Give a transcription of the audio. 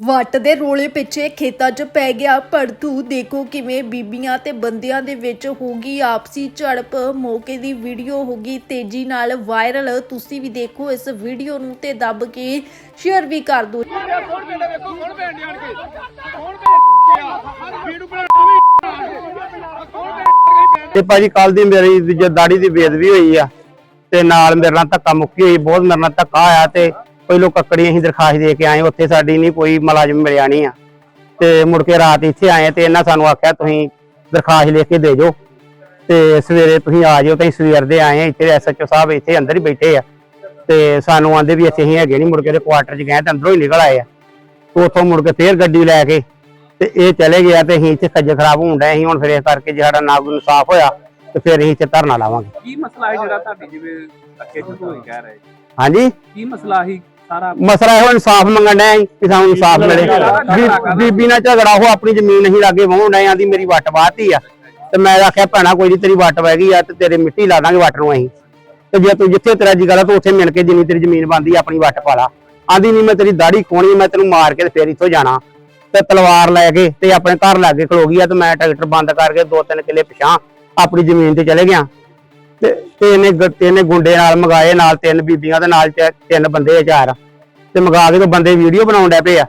ਵੱਟ ਦੇ ਰੋਲੇ ਪਿੱਛੇ ਖੇਤਾਂ 'ਚ ਪੈ ਗਿਆ ਭੜਥੂ। ਦੇਖੋ ਕਿਵੇਂ ਬੀਬੀਆਂ ਤੇ ਬੰਦਿਆਂ ਦੇ ਵਿੱਚ ਹੋ ਗਈ ਆਪਸੀ ਝੜਪ। ਮੌਕੇ ਦੀ ਵੀਡੀਓ ਹੋ ਗਈ ਤੇਜ਼ੀ ਨਾਲ ਵਾਇਰਲ। ਤੁਸੀਂ ਵੀ ਦੇਖੋ ਇਸ ਵੀਡੀਓ ਨੂੰ ਤੇ ਦੱਬ ਕੇ ਸ਼ੇਅਰ ਵੀ ਕਰ ਦਿਓ। ਕੌਣ ਪਿੰਡ ਵੇਖੋ ਕੌਣ ਪਿੰਡ ਆਣ ਕੇ। ਕੌਣ ਪਿੰਡ ਵੀਡੀਓ ਬਣਾ ਕੌਣ ਪਿੰਡ ਤੇ ਭਾਜੀ ਕੱਲ ਦੀ ਮੇਰੀ ਜੇ ਦਾੜੀ ਦੀ ਬੇਦਬੀ ਹੋਈ ਆ। ਤੇ ਨਾਲ ਮੇਰੇ ਨਾਲ ਧੱਕਾ ਮੁੱਕੀ ਹੋਈ ਬਹੁਤ ਮੇਰੇ ਨਾਲ ਧੱਕਾ ਆਇਆ ਤੇ ਪਹਿਲੋਂ ਕੱਕੜੀ ਅਸੀਂ ਦਰਖਾਸਤ ਦੇ ਕੇ ਆਏ ਉੱਥੇ ਸਾਡੀ ਨਹੀਂ ਕੋਈ ਮੁਲਾਜ਼ਮ ਮਿਲਿਆ ਨਹੀਂ ਆ। ਤੇ ਮੁੜ ਕੇ ਰਾਤ ਇੱਥੇ ਆਏ ਤੇ ਇਹਨਾਂ ਸਾਨੂੰ ਆਖਿਆ ਤੁਸੀਂ ਦਰਖਾਸਤ ਲਿਖ ਕੇ ਦੇ ਜਾਓ ਤੇ ਸਵੇਰੇ ਤੁਸੀਂ ਆ ਜਾਓ ਤੇ ਸਵੇਰ ਦੇ ਆਏ ਇੱਥੇ ਐਸਐਚਓ ਸਾਹਿਬ ਇੱਥੇ ਅੰਦਰ ਹੀ ਬੈਠੇ ਆ। ਤੇ ਸਾਨੂੰ ਆਂਦੇ ਵੀ ਇੱਥੇ ਹੈਗੇ ਨਹੀਂ ਮੁੜ ਕੇ ਦੇ ਕੁਆਟਰ 'ਚ ਗਏ ਤੇ ਅੰਦਰੋਂ ਹੀ ਨਿਕਲ ਆਏ ਆ। ਉੱਥੋਂ ਮੁੜ ਕੇ ਫੇਰ ਗੱਡੀ ਲੈ ਕੇ ਤੇ ਇਹ ਚਲੇ ਗਿਆ ਤੇ ਅਸੀਂ ਇੱਥੇ ਖੱਜਲ ਖਰਾਬ ਹੋਣ ਡਏ ਅਸੀਂ ਹੁਣ ਫਿਰ ਇਸ ਕਰਕੇ ਜੇ ਸਾਡਾ ਨਾ ਕੋਈ ਇਨਸਾਫ ਹੋਇਆ ਤੇ ਫਿਰ ਅਸੀਂ ਇੱਥੇ ਧਰਨਾ ਲਾਵਾਂਗੇ। ਕੀ ਮਸਲਾ ਹੈ ਜਿਹੜਾ ਤੁਹਾਡੀ ਜਿਵੇਂ ਅੱਗੇ ਤੋਂ ਕਹਿ ਰਹੇ? ਹਾਂਜੀ? ਕੀ ਮਸਲਾ ਹੀ ਮਸਲਾ ਇਹੋ ਇਨਸਾਫ ਮੰਗਣ ਅਸੀਂ ਕਿ ਸਾਨੂੰ ਇਨਸਾਫ ਮਿਲੇ। ਬੀਬੀ ਨਾਲ ਝਗੜਾ ਉਹ ਆਪਣੀ ਜ਼ਮੀਨ ਨਹੀਂ ਲਾਗੇ ਵਾਹੁਣ ਡਏ ਆਂਦੀ ਮੇਰੀ ਵੱਟ ਵਾਹਤੀ ਆ। ਤੇ ਮੈਂ ਆਖਿਆ ਭੈਣਾ ਕੋਈ ਨਹੀਂ ਤੇਰੀ ਵੱਟ ਵਹਿ ਗਈ ਆ ਤੇ ਤੇਰੇ ਮਿੱਟੀ ਲਾ ਦਾਂਗੇ ਵੱਟ ਨੂੰ ਅਸੀਂ। ਤੇ ਜੇ ਤੂੰ ਜਿੱਥੇ ਤੇਰਾ ਜੀ ਗੱਲ ਤੂੰ ਉੱਥੇ ਮਿਲ ਕੇ ਜਿੰਨੀ ਤੇਰੀ ਜ਼ਮੀਨ ਬਣਦੀ ਆ ਆਪਣੀ ਵੱਟ ਪਾ ਲਾ। ਆਂਦੀ ਨਹੀਂ ਮੈਂ ਤੇਰੀ ਦਾੜੀ ਖੋਣੀ ਮੈਂ ਤੈਨੂੰ ਮਾਰ ਕੇ ਤੇ ਫੇਰ ਇੱਥੋਂ ਜਾਣਾ। ਤੇ ਤਲਵਾਰ ਲੈ ਕੇ ਤੇ ਆਪਣੇ ਘਰ ਲਾਗੇ ਖਲੋ ਗਈ ਆ ਤੇ ਮੈਂ ਟਰੈਕਟਰ ਬੰਦ ਕਰਕੇ ਦੋ ਤਿੰਨ ਕਿੱਲੇ ਪਿਛਾਂ ਆਪਣੀ ਜ਼ਮੀਨ ਤੇ ਚਲੇ ਗਿਆ। ਤੇ ਤੇ ਇਹਨੇ ਗੁੰਡੇ ਨਾਲ ਮਗਾਏ, ਨਾਲ ਤਿੰਨ ਬੀਬੀਆਂ ਦੇ ਨਾਲ ਤਿੰਨ ਬੰਦੇ ਆ ਚਾਰ ਤੇ ਮਗਾ ਕੇ ਤੇ ਬੰਦੇ ਵੀਡੀਓ ਬਣਾਉਣ ਡੈ ਪਏ ਆ।